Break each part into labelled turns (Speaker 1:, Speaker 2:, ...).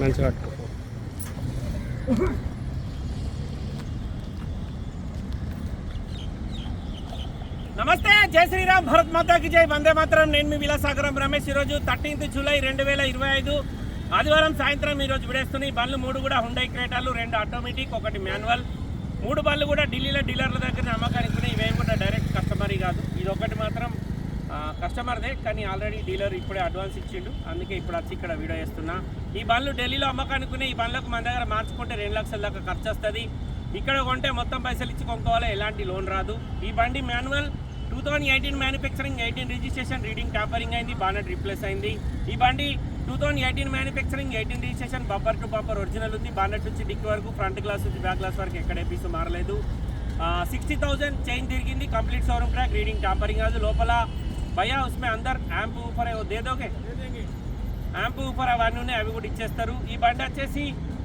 Speaker 1: మంచిగా నమస్తే జై శ్రీరామ్ భరత్ మాతాకి జై. వందే మాత్రం. నేను మీ విలాసాగరం రమేష్. ఈరోజు థర్టీన్త్ జూలై రెండు వేల ఇరవై ఐదు ఆదివారం సాయంత్రం ఈరోజు విడేస్తున్నాయి ఈ మూడు కూడా హుండై క్రేటాలు రెండు ఆటోమేటిక్ ఒకటి మాన్యువల్. మూడు బళ్ళు కూడా ఢిల్లీలో డీలర్ల దగ్గర అమ్మకానికి ఉన్నాయి. ఇవేం కూడా డైరెక్ట్ కస్టమర్ కాదు. ఇది ఒకటి మాత్రం కస్టమర్దే కానీ ఆల్రెడీ డీలర్ ఇప్పుడే అడ్వాన్స్ ఇచ్చిండు. అందుకే ఇప్పుడు వచ్చి ఇక్కడ వీడియో చేస్తున్నా. ఈ బండ్లు ఢిల్లీలో అమ్మకానికి ఈ బండ్లకు మన దగ్గర మార్చుకుంటే రెండు లక్షల దాకా ఖర్చు వస్తుంది ఇక్కడ కొంటే మొత్తం పైసలు ఇచ్చి కొనుక్కోవాలి? ఎలాంటి లోన్ రాదు. ఈ బండి manual two thousand eighteen manufacturing eighteen registration reading tampering అయింది బానెట్ రీప్లేస్ అయింది. ఈ బండి two thousand eighteen manufacturing eighteen registration bumper to bumper original ఉంది. బానెట్ నుంచి డిక్కి వరకు ఫ్రంట్ గ్లాస్ నుంచి బ్యాక్ గ్లాస్ వరకు ఎక్కడ పీసు మారలేదు. సిక్స్టీ థౌజండ్ చైన్ తిరిగింది. Complete showroom track reading tampering కాదు. లోపల భయ్యా ఉస్మే అందర్ యాంప్ ఊపర్ దే దోకే యాంప్ ఊపర్ అవన్నీ ఉన్నాయి అవి కూడా ఇచ్చేస్తారు. ఈ బండి వచ్చేసి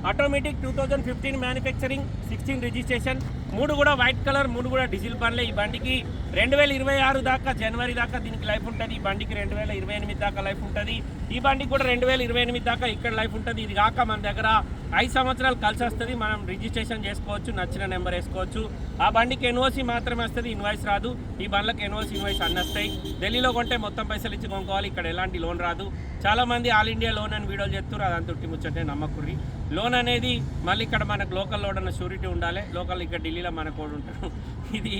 Speaker 1: automatic two thousand fifteen manufacturing sixteen registration మూడు కూడా వైట్ కలర్ మూడు కూడా డీజిల్ బండ్లే ఈ బండికి రెండు వేల ఇరవై ఆరు దాకా జనవరి దాకా దీనికి లైఫ్ ఉంటుంది. ఈ బండికి రెండు వేల ఇరవై ఎనిమిది దాకా లైఫ్ ఉంటుంది. ఈ బండికి కూడా రెండు వేల ఇరవై ఎనిమిది దాకా ఇక్కడ లైఫ్ ఉంటుంది. ఇది కాక మన దగ్గర ఐదు సంవత్సరాలు కలిసి వస్తుంది. మనం రిజిస్ట్రేషన్ చేసుకోవచ్చు నచ్చిన నెంబర్ వేసుకోవచ్చు. ఆ బండికి ఎన్ఓసి మాత్రమే వస్తుంది ఇన్వాయిస్ రాదు. ఈ బండ్లకు ఎన్ఓసి ఇన్వాయిస్ అన్ని వస్తాయి. ఢిల్లీలో కొంటే మొత్తం పైసలు ఇచ్చి కొనుక్కోవాలి. ఇక్కడ ఎలాంటి లోన్ రాదు. చాలా మంది ఆల్ ఇండియా లోన్ అని వీడియోలు చెప్తున్నారు అదంతా ఉట్టి ముచ్చటే నమ్మకుర్రి. లోన్ అనేది మళ్ళీ ఇక్కడ మనకు లోకల్ లోన్ అన్న షూరిటీ ఉండాలి. లోకల్ ఇక్కడ ఢిల్లీలో మన కోడు ఉంటాడు ఇది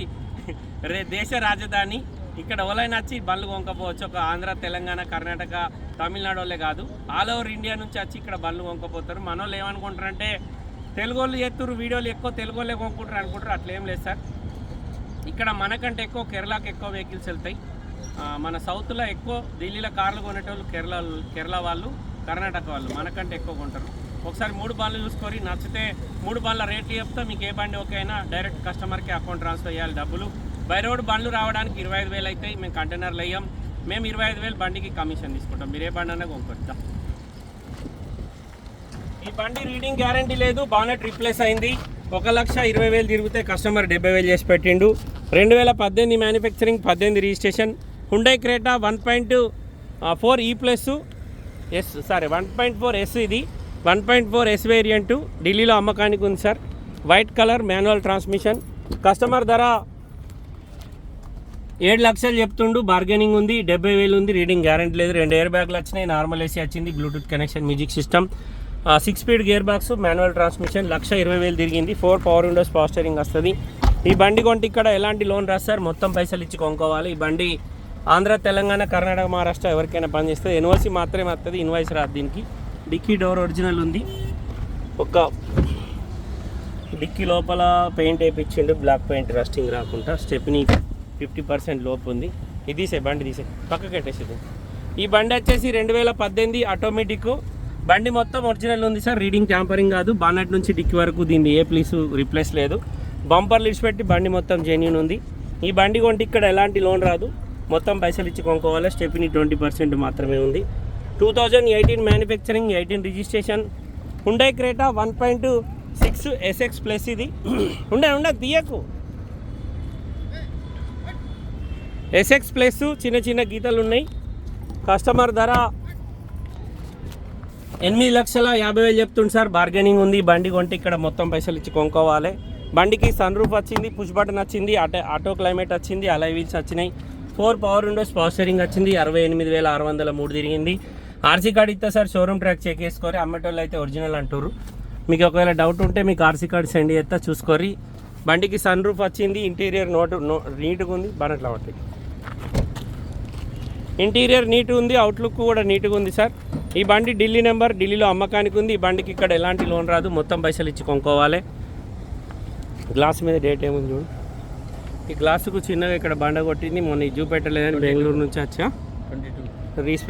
Speaker 1: రే దేశ రాజధాని. ఇక్కడ ఎవరైనా వచ్చి బండ్లు కొనుక్కపోవచ్చు. ఒక ఆంధ్ర తెలంగాణ కర్ణాటక తమిళనాడు వాళ్ళే కాదు. ఆల్ ఓవర్ ఇండియా నుంచి వచ్చి ఇక్కడ బండ్లు కొనుక్కపోతారు. మన వాళ్ళు ఏమనుకుంటారంటే తెలుగు వాళ్ళు చేస్తారు వీడియోలు ఎక్కువ తెలుగు వాళ్ళే కొనుక్కుంటారు అనుకుంటారు. అట్లా ఏం లేదు సార్. ఇక్కడ మనకంటే ఎక్కువ కేరళకి ఎక్కువ వెహికల్స్ వెళ్తాయి. మన సౌత్లో ఎక్కువ ఢిల్లీలో కార్లు కొనేటోళ్ళు కేరళ కేరళ వాళ్ళు కర్ణాటక వాళ్ళు మనకంటే ఎక్కువ కొంటారు. ఒకసారి మూడు బాళ్ళు చూసుకొని నచ్చితే మూడు బాళ్ళ రేట్లు చెప్తే మీకు ఏ బండి ఓకే అయినా డైరెక్ట్ కస్టమర్కి అకౌంట్ ట్రాన్స్ఫర్ చేయాలి డబ్బులు. బై రోడ్ బండ్లు రావడానికి ఇరవై ఐదు వేలు అవుతాయి మేము కంటైనర్లు అయ్యాం మేము ఇరవై ఐదు వేలు బండికి కమిషన్ తీసుకుంటాం. మీరు ఏ బండి అన్నా కొనుక్కొద్దాం ఈ బండి రీడింగ్ గ్యారంటీ లేదు బానెట్ రీప్లేస్ అయింది. ఒక లక్ష ఇరవై వేలు తిరిగితే కస్టమర్ డెబ్బై వేలు చేసి పెట్టిండు. రెండు వేల పద్దెనిమిది మ్యానుఫ్యాక్చరింగ్ పద్దెనిమిది registration Hyundai Creta one point four E plus S sorry one point four S ఇది. One point four S variant ఢిల్లీలో అమ్మకానికి ఉంది sir white colour manual transmission customer ధర ఏడు లక్షలు చెప్తుండు బార్గెనింగ్ ఉంది డెబ్బై వేలు ఉంది రీడింగ్ గ్యారెంటీ లేదు. రెండు ఎయిర్ బ్యాగ్లు వచ్చినాయి నార్మల్ ఏసీ వచ్చింది Bluetooth connection music system six speed gear box manual transmission lakh ఇరవై వేలు తిరిగింది. ఫోర్ పవర్ విండోస్ పాస్టరింగ్ వస్తుంది. ఈ బండి కొంటే ఇక్కడ ఎలాంటి లోన్ రాస్తారు మొత్తం పైసలు ఇచ్చి కొనుక్కోవాలి. ఈ బండి ఆంధ్ర తెలంగాణ కర్ణాటక మహారాష్ట్ర ఎవరికైనా పనిచేస్తుంది. ఎన్ఓసి మాత్రమే వస్తుంది ఇన్వాయిస్ రాదు దీనికి. డిక్కీ డోర్ ఒరిజినల్ ఉంది. ఒక డిక్కీ లోపల పెయింట్ వేయించిండు బ్లాక్ పెయింట్ రస్టింగ్ రాకుండా స్టెప్ని ఫిఫ్టీ పర్సెంట్ లోపు ఉంది. ఇది తీసే బండి తీసే పక్కకి పెట్టేసేది ఈ బండి వచ్చేసి రెండు వేల పద్దెనిమిది ఆటోమేటిక్ బండి మొత్తం ఒరిజినల్ ఉంది సార్ రీడింగ్ ట్యాంపరింగ్ కాదు. బానట్ నుంచి డిక్కీ వరకు దీన్ని ఏ ప్లీస్ రిప్లేస్ లేదు. బంపర్లు ఇచ్చిపెట్టి బండి మొత్తం జెన్యున్ ఉంది. ఈ బండి కొంటే ఇక్కడ ఎలాంటి లోన్ రాదు. మొత్తం పైసలు ఇచ్చి కొనుక్కోవాలి. స్టెప్ని ట్వంటీ పర్సెంట్ మాత్రమే ఉంది. Two thousand eighteen manufacturing eighteen registration Hyundai Creta one point six SX plus ఇది. ఉండే ఉండే తీయకు. ఎస్ఎక్స్ ప్లస్ చిన్న చిన్న గీతలు ఉన్నాయి కస్టమర్ ధర ఎనిమిది లక్షల యాభై వేలు చెప్తుంది సార్. బార్గెనింగ్ ఉంది బండి కొంటే ఇక్కడ మొత్తం పైసలు ఇచ్చి కొనుక్కోవాలి. బండికి సన్ రూఫ్ వచ్చింది పుష్ బటన్ వచ్చింది ఆటో ఆటో క్లైమేట్ వచ్చింది అలై వీల్స్ వచ్చినాయి. ఫోర్ పవర్ విండోస్ స్టీరింగ్ వచ్చింది అరవై ఎనిమిది వేల ఆరు వందల మూడు తిరిగింది. ఆర్సీ కార్డ్ ఇస్తే సార్ షోరూమ్ ట్రాక్ చెక్ చేసుకోరి అమ్మేటోళ్ళు అయితే ఒరిజినల్ అంటారు మీకు ఒకవేళ డౌట్ ఉంటే మీకు ఆర్సీ కార్డ్ సెండ్ చేస్తా చూసుకోరి బండికి సన్ రూఫ్ వచ్చింది ఇంటీరియర్ నోటు నో నీట్గా ఉంది బనట్లా పట్టింది ఇంటీరియర్ నీట్ ఉంది అవుట్లుక్ కూడా నీట్గా ఉంది సార్. ఈ బండి ఢిల్లీ నెంబర్ ఢిల్లీలో అమ్మకానికి ఉంది. ఈ బండికి ఇక్కడ ఎలాంటి లోన్ రాదు మొత్తం పైసలు ఇచ్చి కొనుక్కోవాలి. గ్లాస్ మీద డేట్ ఏముంది చూడు. ఈ గ్లాసుకు చిన్నగా ఇక్కడ బండ కొట్టింది మొన్న ఇది చూపెట్టలేదని బెంగళూరు నుంచి వచ్చా. రీస్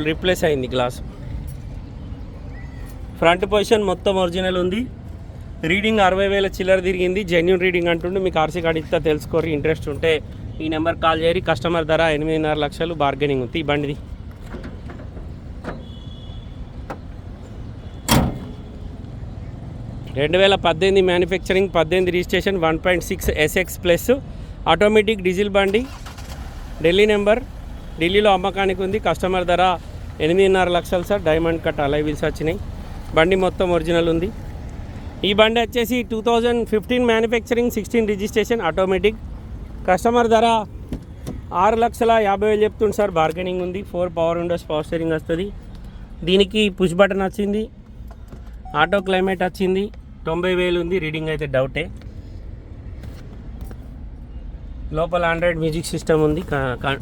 Speaker 1: రీప్లేస్ అయింది గ్లాస్. ఫ్రంట్ పొజిషన్ మొత్తం ఒరిజినల్ ఉంది. రీడింగ్ అరవై వేల చిల్లర తిరిగింది. జెన్యున్ రీడింగ్ అంటుండే. మీకు ఆర్సీ కార్డు ఇస్తా తెలుసుకోరి ఇంట్రెస్ట్ ఉంటే ఈ నెంబర్ కాల్ చేయరి కస్టమర్ ధర ఎనిమిదిన్నర లక్షలు. బార్గెనింగ్ ఉంది. ఈ బండిది. రెండు వేల పద్దెనిమిది మ్యానుఫ్యాక్చరింగ్ పద్దెనిమిది registration one point six SX plus automatic diesel బండి. ఢిల్లీ నెంబర్ ఢిల్లీలో అమ్మకానికి ఉంది. కస్టమర్ ధర ఎనిమిదిన్నర లక్షలు sir. Diamond cut alloy wheels వచ్చినాయి. బండి మొత్తం ఒరిజినల్ ఉంది. ఈ బండి వచ్చేసి two thousand fifteen manufacturing sixteen registration automatic customer ధర ఆరు లక్షల యాభై వేలు చెప్తుంది సార్. బార్గెనింగ్ ఉంది. Four power windows power steering వస్తుంది. దీనికి పుష్ బటన్ వచ్చింది. ఆటో క్లైమేట్ వచ్చింది. తొంభై వేలు ఉంది. రీడింగ్ అయితే డౌటే లోపల ఆండ్రాయిడ్ మ్యూజిక్ సిస్టమ్ ఉంది. కా-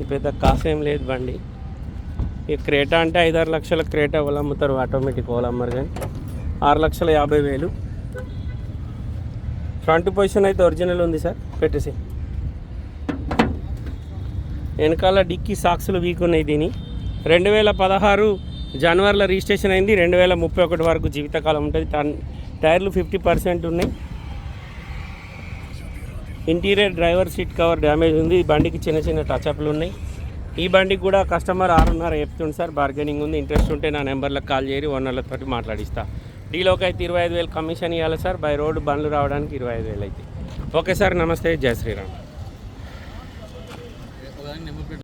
Speaker 1: ఇది పెద్ద కాఫ్ ఏం లేదు బండి. ఈ క్రేటా అంటే ఐదారు లక్షల క్రేటా వాళ్ళు అమ్ముతారు ఆటోమేటిక్ వాళ్ళు అమ్మరు కానీ. ఆరు లక్షల యాభై వేలు. ఫ్రంట్ పొజిషన్ అయితే ఒరిజినల్ ఉంది సార్ పెట్టేసి. వెనకాల డిక్కీ సాక్స్లు వీక్ ఉన్నాయి దీని. రెండు వేల పదహారు జనవరిలో రిజిస్ట్రేషన్ అయింది రెండు వేల ముప్పై ఒకటి వరకు జీవితకాలం ఉంటుంది. టన్- టైర్లు ఫిఫ్టీ పర్సెంట్ ఉన్నాయి. Interior driver seat cover damage ఉంది. ఈ బండికి చిన్న చిన్న టచ్అప్లు ఉన్నాయి. ఈ బండికి కూడా కస్టమర్ ఆరున్నర చెప్తుంది సార్. బార్గెనింగ్ ఉంది. ఇంట్రెస్ట్ ఉంటే నా నెంబర్లకు కాల్ చేయరి ఓనర్లతో మాట్లాడిస్తా. డీలోకి అయితే ఇరవై ఐదు వేలు కమిషన్ ఇవ్వాలి సార్. బై రోడ్ బండ్లు రావడానికి ఇరవై ఐదు వేలు అయితే. Okay sir. నమస్తే. జై శ్రీరామ్.